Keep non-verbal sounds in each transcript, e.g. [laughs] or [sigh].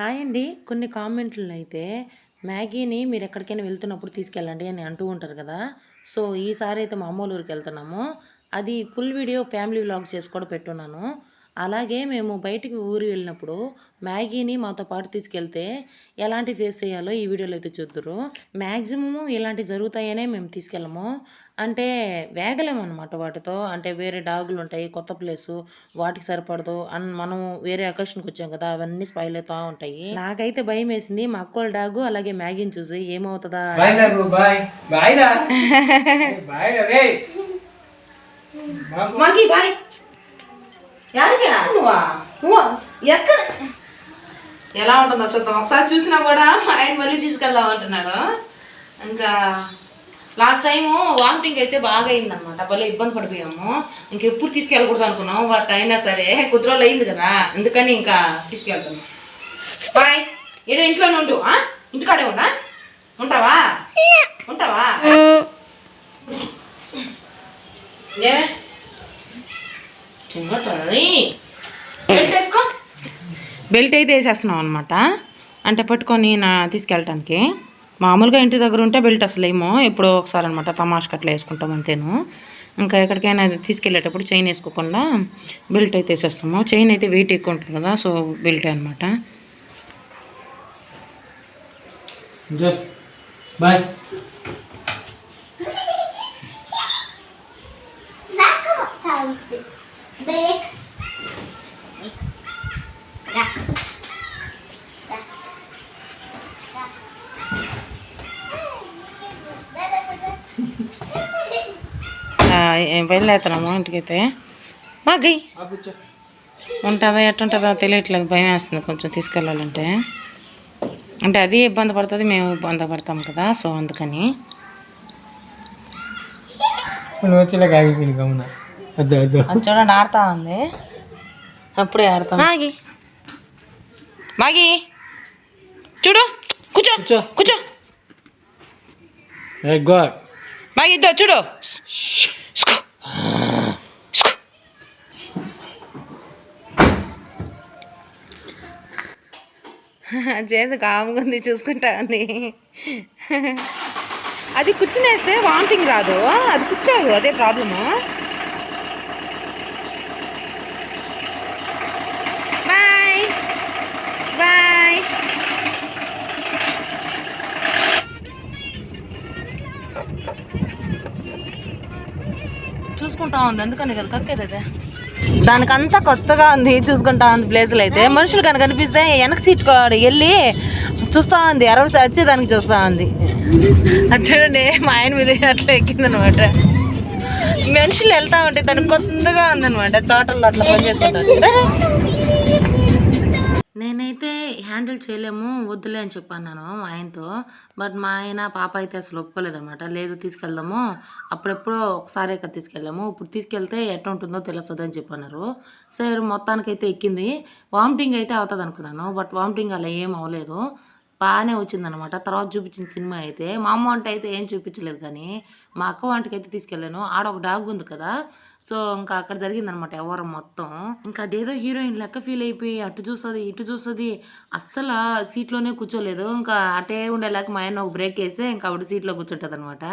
Hi అండి. కొన్ని కామెంట్లు అయితే మ్యాగీని మీరు ఎక్కడికైనా వెళ్తున్నప్పుడు తీసుకెళ్ళండి అని అంటూ ఉంటారు కదా. సో ఈసారి అయితే మా అమ్మోళ్ళ ఊరికి వెళ్తున్నాము అది ఫుల్ వీడియో ఫ్యామిలీ వ్లాగ్ చేసి కూడా పెట్టున్నాను. అలాగే మేము బయటికి ఊరు వెళ్ళినప్పుడు మ్యాగీని మాతో పాటు తీసుకెళ్తే ఎలాంటి ఫేస్ చేయాలో ఈ వీడియోలో అయితే చూద్దరు. మ్యాక్సిమం ఇలాంటి జరుగుతాయనే మేము తీసుకెళ్ళము. అంటే వేగలేము అనమాట వాటితో. అంటే వేరే డాగులు ఉంటాయి కొత్త ప్లేసు వాటికి సరిపడదు. అన్ మనం వేరే అకేషన్కి వచ్చాం కదా అవన్నీ స్పైల్ అవుతా ఉంటాయి. నాకైతే భయం వేసింది మా అక్కోళ్ళ డాగు అలాగే మ్యాగీని చూసి ఏమవుతుందా? బాయ్ బాయ్ నువ్వా? నువ్వా? ఎక్కడ? ఎలా ఉంటుందో చూద్దాం. ఒకసారి చూసినా కూడా ఆయన మళ్ళీ తీసుకెళ్దాం అంటున్నాడు. ఇంకా లాస్ట్ టైం వామిటింగ్ అయితే బాగా అయిందనమాట భలే ఇబ్బంది పడిపోయాము. ఇంకెప్పుడు తీసుకెళ్ళకూడదు అనుకున్నాం. బట్ అయినా సరే కొద్ది రోజులు అయింది కదా. అందుకని ఇంకా తీసుకెళ్తున్నాం బాయ్. ఏదో ఇంట్లోనే ఉండు. ఆ? ఇంటికాడే ఉన్నా? ఉంటావా? ఉంటావా? ఏమే? బెల్ట్ అయితే వేసేస్తున్నాం అనమాట అంటే పట్టుకొని నా తీసుకెళ్ళటానికి. మామూలుగా ఇంటి దగ్గర ఉంటే బెల్ట్ అసలు ఏమో ఎప్పుడో ఒకసారి అనమాట తమాషకి అట్లా వేసుకుంటాం అంతేను. ఇంకా ఎక్కడికైనా అది తీసుకెళ్ళేటప్పుడు చైన్ వేసుకోకుండా బెల్ట్ అయితే వేసేస్తాము. చైన్ అయితే వెయిట్ ఎక్కువ ఉంటుంది కదా సో బెల్ట్ అనమాట బాయ్ బయలుదేరుతున్నాము ఇంటికైతే. మా గై. ఉంటుందా ఎట్టుంటుందో తెలియట్లేదు భయం వేస్తుంది కొంచెం తీసుకెళ్ళాలంటే. అంటే అది ఇబ్బంది పడుతుంది మేము ఇబ్బంది పడతాం కదా సో అందుకని. నువ్వు వచ్చేలాగా చూడండి ఆడుతా ఉంది. అప్పుడే ఆడతాం మాగి. మాగి. చూడు. కూర్చో. కూర్చో. కూర్చో. మాగి ఇద్దో చూడు. చేదు [laughs] కాముగా ఉంది చూసుకుంటా ఉంది. [laughs] అది కూర్చునేస్తే వామిటింగ్ రాదు. అది కూర్చోదు అదే ప్రాబ్లము బాయ్ బాయ్ చూసుకుంటా ఉంది. అందుకని కదా కక్కేది అదే దానికంతా కొత్తగా ఉంది. చూసుకుంటా ఉంది ప్లేసులు అయితే. మనుషులు కనుక కనిపిస్తే వెనక సీట్ కాడ. వెళ్ళి చూస్తా ఉంది. అరవై వచ్చి దానికి చూస్తా ఉంది. అది చూడండి మా ఆయన మీద అట్లా ఎక్కిందనమాట. మనుషులు వెళ్తా ఉంటే దానికి కొత్తగా ఉందనమాట. తోటల్లో అట్లా పని చేసుకుంటా హ్యాండిల్ చేయలేము వద్దులే అని చెప్పాను మా ఆయనతో. బట్ మా ఆయన పాప అయితే అసలు ఒప్పుకోలేదన్నమాట. లేదు తీసుకెళ్దాము. అప్పుడెప్పుడో ఒకసారి ఇక్కడ తీసుకెళ్ళాము. ఇప్పుడు తీసుకెళ్తే ఎట్లా ఉంటుందో తెలుస్తుంది అని చెప్పన్నారు సరే మొత్తానికైతే ఎక్కింది. వామిటింగ్ అయితే అవుతుంది అనుకున్నాను బట్ వామిటింగ్ అలా ఏం అవ్వలేదు. బాగానే వచ్చిందనమాట. తర్వాత చూపించిన సినిమా అయితే మా అమ్మ వంట అయితే ఏం చూపించలేదు కానీ మా అక్క వంటకి అయితే తీసుకెళ్ళాను. ఆడ ఒక డాగ్ ఉంది కదా సో ఇంకా అక్కడ జరిగిందనమాట ఎవరు మొత్తం. ఇంకా అదేదో హీరోయిన్ లెక్క ఫీల్ అయిపోయి అటు చూస్తుంది ఇటు చూస్తుంది. అస్సలు సీట్లోనే కూర్చోలేదు. ఇంకా అటే ఉండేలాక మా ఆయన ఒక బ్రేక్ వేస్తే ఇంకా ఆవిడ సీట్లో కూర్చుంటుంది అనమాట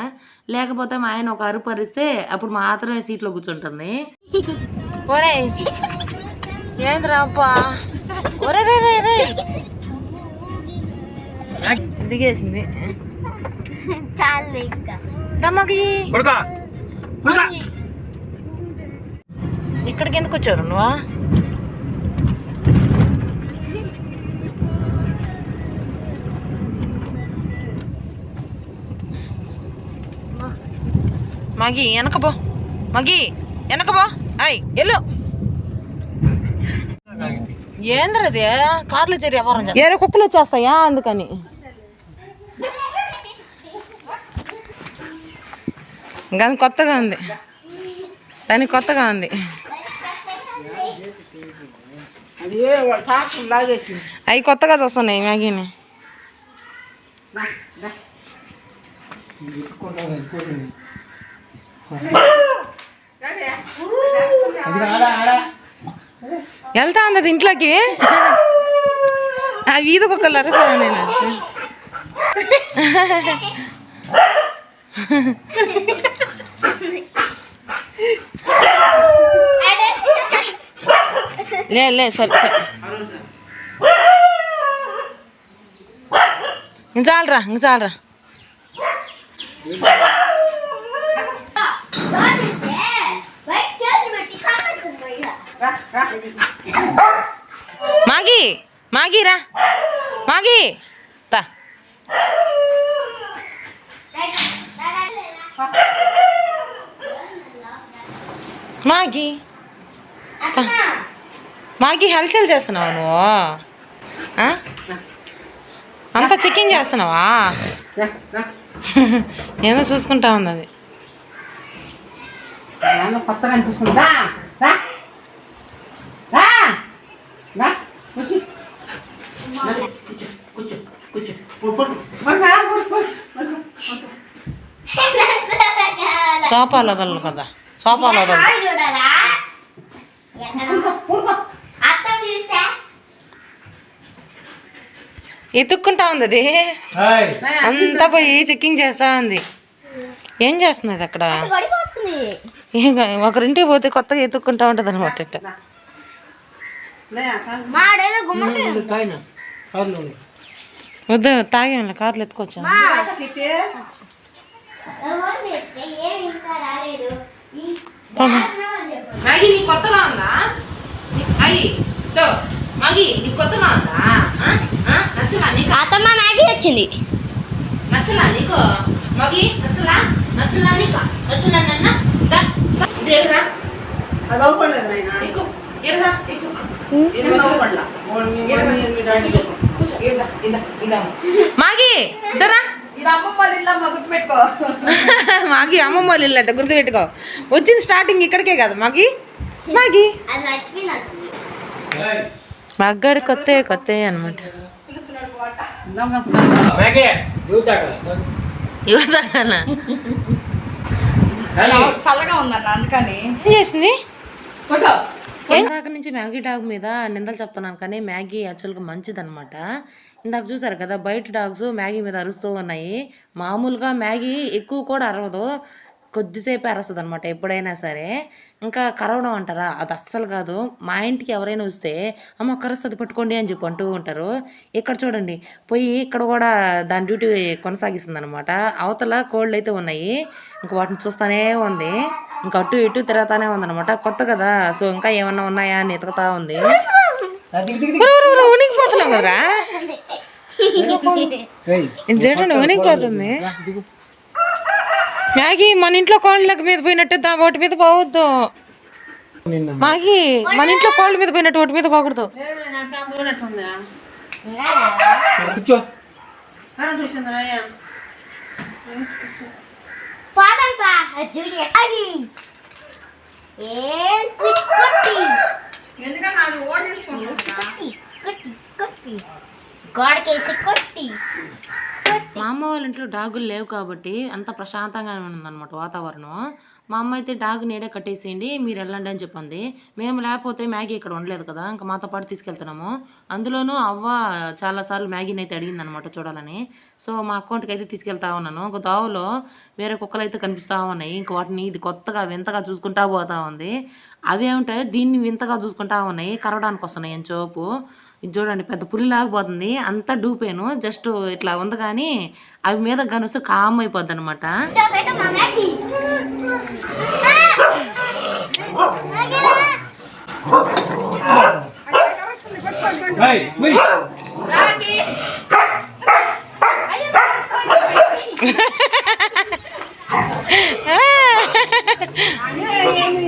లేకపోతే మా ఆయన ఒక అరుపు అరిస్తే అప్పుడు మాత్రమే సీట్లో కూర్చుంటుంది. ఒరే అబ్బా? ఒరే రే రే దిగేసింది. ఇక్కడికి ఎందుకు వచ్చారు నువ్వా? మగి వెనక పో. మగి వెనక పో. అయ్ ఎల్లు ఏంద్రది? కార్లు చేరి ఎవరు ఏరే కుక్కలు వచ్చేస్తాయా? అందుకని. కానీ కొత్తగా ఉంది. దానికి కొత్తగా ఉంది. అవి కొత్తగా చూస్తున్నాయి మ్యాగీని. అది ఆడ ఆడ. వెళ్తా ఉంది ఇంట్లోకి? ఆ వీధి కుక్కలు నేను. లే లే సరే సరే. ఇంక చాలరా ఇంక చాలరా. మాగి మాగి రా. మాగి. తా. మాగి. మాగి హల్చల్ చేస్తున్నావా నువ్వు? అంత చికెన్ చెకింగ్ చేస్తున్నావా? ఏదో చూసుకుంటా ఉంది కొత్తగా అనిపిస్తుందా రా రా రా రా కూర్చో రా, కూర్చో కూర్చో కూర్చో పడు, పడు. పడు, రా, పడు, పడు, పడు, పడు. సోఫాలో వదలరు కదా. సోఫాలో వదలరు చూడాలా అర్థం చూస్తే ఎత్తుక్కుంటా ఉంది అది. అంతా పోయి చెకింగ్ చేస్తా ఉంది. ఏం చేస్తున్నది అక్కడ? ఒకరింటికి పోతే కొత్తగా ఎత్తుక్కుంటా ఉంటుంది అనమాట వద్దు తాగేం కార్లు చెప్పు. మ్యాగీ నీకు కొత్తగా ఉందా అయ్యి మ్యాగీ నీకు కొత్తగా ఉందా నచ్చలా నీకు అత్తమ్మ మ్యాగీ వచ్చింది నచ్చలా నీకు మగి నచ్చలా నచ్చలా నీకు నచ్చలా నన్న దా ఏడురా అది అవ్వలేదు నాయనా. మాగి ఇద్దరా? ఇది అమ్మమ్మ వాళ్ళ ఇల్లు అమ్మ గుర్తుపెట్టుకో. [laughs] మాగి అమ్మమ్మ వాళ్ళు ఇల్లట గుర్తుపెట్టుకో. వచ్చింది స్టార్టింగ్ ఇక్కడికే కదా మాగి? మాగి? అది మర్చిపోయినట్టుంది ఏయ్, మగ్గాడి కొత్త కొత్త అనమాట. యువతగానా చల్లగా ఉందన్న అందుకని. ఏం చేసింది? ఇందాక నుంచి మ్యాగీ డాగ్ మీద నిందలు చెప్తున్నాను కానీ మ్యాగీ యాక్చువల్గా మంచిదనమాట ఇందాక చూసారు కదా బయట డాగ్స్ మ్యాగీ మీద అరుస్తూ ఉన్నాయి. మామూలుగా మ్యాగీ ఎక్కువ కూడా అరవదు. కొద్దిసేపు అరస్తుంది అనమాట ఎప్పుడైనా సరే. ఇంకా కరవడం అంటారా? అది అస్సలు కాదు. మా ఇంటికి ఎవరైనా వస్తే అమ్మ కరస్తుంది పట్టుకోండి అని చెప్పి అంటూ ఉంటారు. ఇక్కడ చూడండి పోయి ఇక్కడ కూడా దాని డ్యూటీ కొనసాగిస్తుంది అనమాట అవతల కోళ్ళు అయితే ఉన్నాయి. ఇంకా వాటిని చూస్తానే ఉంది. ఇంకా అటు ఇటు తిరుగుతానే ఉంది అనమాట కొత్త కదా. సో ఇంకా ఏమన్నా ఉన్నాయా అని ఎతుకుతా ఉంది. ఉనికిపోతున్నావు ఇది చూడండి ఉనికిపోతుంది. మ్యాగీ మన ఇంట్లో కోళ్ళ మీద పోయినట్టు దా వాటి మీద పోవద్దు. నిన్న మాగి మన ఇంట్లో కోళ్ళ మీద పోయినట్టు వాటి మీద పోకూడదు. కూర్చో. ఓడి తీసుకుంటా కొట్టి కొట్టి కొట్టి. గోడకేసి కొట్టి మా అమ్మ వాళ్ళ ఇంట్లో డాగులు లేవు కాబట్టి అంత ప్రశాంతంగానే ఉందన్నమాట వాతావరణం. మా అమ్మ అయితే డాగ్ నేడే కట్టేసేయండి మీరు వెళ్ళండి అని చెప్పింది. మేము లేకపోతే మ్యాగీ ఇక్కడ ఉండలేదు కదా ఇంకా మాతో పాటు తీసుకెళ్తున్నాము. అందులోనూ అవ్వ చాలాసార్లు మ్యాగీని అయితే అడిగింది అనమాట చూడాలని. సో మా అకౌంట్కి అయితే తీసుకెళ్తా ఉన్నాను. ఒక దోవలో వేరే కుక్కలు అయితే కనిపిస్తూ ఉన్నాయి. ఇంక వాటిని ఇది కొత్తగా వింతగా చూసుకుంటా పోతా ఉంది. అవి ఏమిటాయో దీన్ని వింతగా చూసుకుంటా ఉన్నాయి. కరవడానికి వస్తున్నాయి అని చోపు ఇది చూడండి పెద్ద పులి లాగిపోతుంది అంతా డూపేను. జస్ట్ ఇట్లా ఉంది కానీ అవి మీద గనుసు కామ్ అయిపోద్ది అనమాట ఉయ్.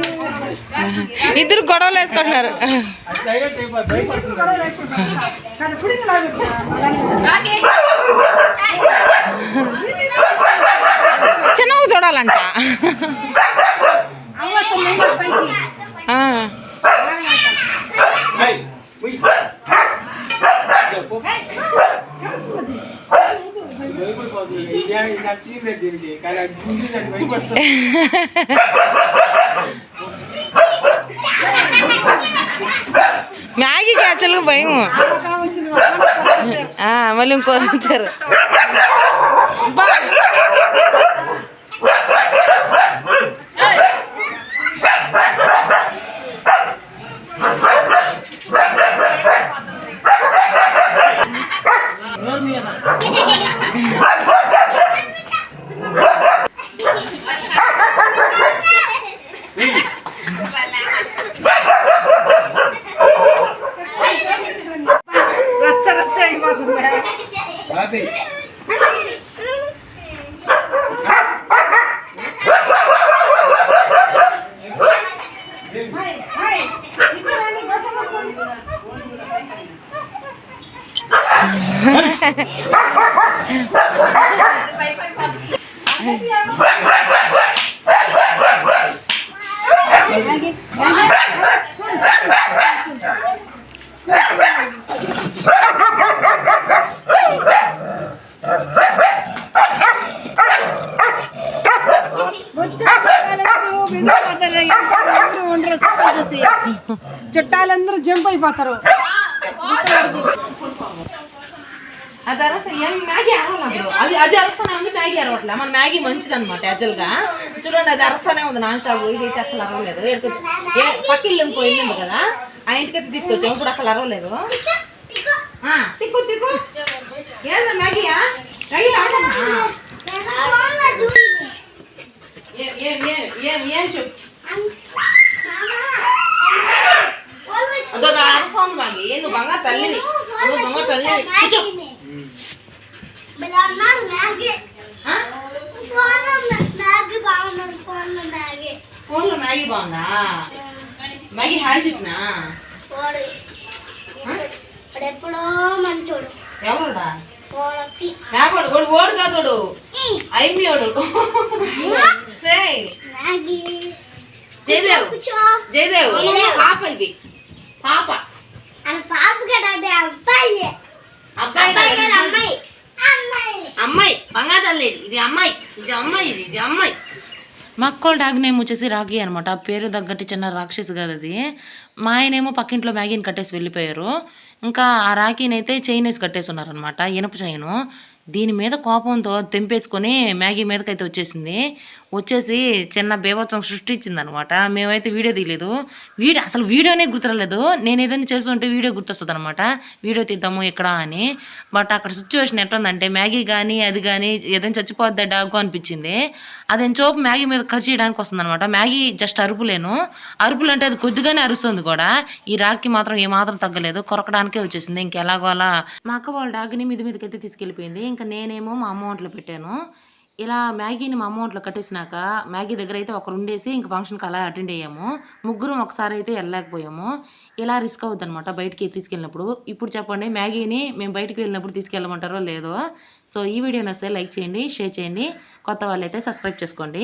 [laughs] ఇద్దరు గొడవలు వేసుకుంటున్నారు. చిన్నవి చూడాలంట. భయపడిపోతుంది. కానీ అది చూసి భయపడుతుంది. యాక్చువల్గా భయం మళ్ళీ ఇంకోరు వచ్చారు. [laughs] చుట్టాలందరూ జంప్ అయిపోతారు. మ్యాగీ అరవలేదు అది అది అరస్తానే ఉంది మ్యాగీ అరవట్లే. మన మ్యాగీ మంచిది అనమాట యాక్చువల్గా. చూడండి అది అరస్తానే ఉంది నాన్ స్టాప్ ఇది అయితే అసలు అరవలేదు. ఏ పక్కిల్లు ఇంకో ఇల్లు ఉంది కదా ఆ ఇంటికైతే తీసుకొచ్చాము ఇప్పుడు అసలు అరవలేదు. తిక్కు తిక్కు. ఏదో మ్యాగీయా? మ్యాగీ ఏం ఏం ఏం చెప్పు అదో అరసా మ్యాగీ నువ్వు బంగారు తల్లివి నువ్వు బంగారు తల్లివి కూర్చో మ్యాగీ ఆ? మ్యాగీ బాగున్నాడు ఫోన్లో మ్యాగీ బాగుందా మ్యాగీ హాయ్ చెప్పినా ఎప్పుడో మంచోడు ఎవరుడా మేపడు వాడు ఓడు కాదోడు అయిపోయాడు జయదేవ్ జయదేవ్. పాప ఇది పాప పాప కదా అబ్బాయి అబ్బాయి అమ్మాయి అమ్మాయి బంగారం లేదు. ఇది అమ్మాయి ఇది అమ్మాయి ఇది ఇది అమ్మాయి. మా అక్కోళ్ళ డాగ్ నేమ్ వచ్చేసి రాగి అనమాట ఆ పేరు తగ్గట్టు చిన్న రాక్షసి కదా అది. మా ఆయనేమో పక్కింట్లో మ్యాగీని కట్టేసి వెళ్ళిపోయారు. ఇంకా ఆ రాఖీని అయితే చైన్ వేసి కట్టేసి ఉన్నారనమాట ఇనప చైను దీని మీద కోపంతో తెంపేసుకొని మ్యాగీ మీదకైతే వచ్చేసింది. వచ్చేసి చిన్న బీభత్సం సృష్టించింది అనమాట మేమైతే వీడియో తీయలేదు. వీడియో అసలు వీడియోనే గుర్తురాలేదు. నేను ఏదైనా చేస్తుంటే వీడియో గుర్తొస్తుంది అనమాట వీడియో తీద్దాము ఇక్కడ అని. బట్ అక్కడ సిచ్యువేషన్ ఎట్లుందంటే మ్యాగీ కానీ అది కానీ ఏదైనా చచ్చిపోద్దా డాగు అనిపించింది. అదేం చూపు మ్యాగీ మీద ఖర్చు చేయడానికి వస్తుంది అనమాట మ్యాగీ జస్ట్ అరుపులేను. అరుపులు అంటే అది కొద్దిగానే అరుస్తుంది కూడా. ఈ రాగ్కి మాత్రం ఏమాత్రం తగ్గలేదు. కొరకడానికే వచ్చేసింది. ఇంకెలాగో అలా మా అక్క వాళ్ళ డాగ్ని మీద మీదకి అయితే తీసుకెళ్ళిపోయింది. ఇంకా నేనేమో మా అమ్మ పెట్టాను. ఇలా మ్యాగీని మా అమ్మ కట్టేసినాక మ్యాగీ దగ్గర అయితే ఒకరు ఉండేసి ఇంక ఫంక్షన్కి అలా అటెండ్ అయ్యాము. ముగ్గురం ఒకసారి అయితే వెళ్ళలేకపోయాము. ఇలా రిస్క్ అవుద్ది అనమాట బయటికి తీసుకెళ్ళినప్పుడు. ఇప్పుడు చెప్పండి మ్యాగీని మేము బయటికి వెళ్ళినప్పుడు తీసుకెళ్ళమంటారో లేదో. సో ఈ వీడియో నచ్చితే లైక్ చేయండి షేర్ చేయండి. కొత్త వాళ్ళైతే సబ్స్క్రైబ్ చేసుకోండి.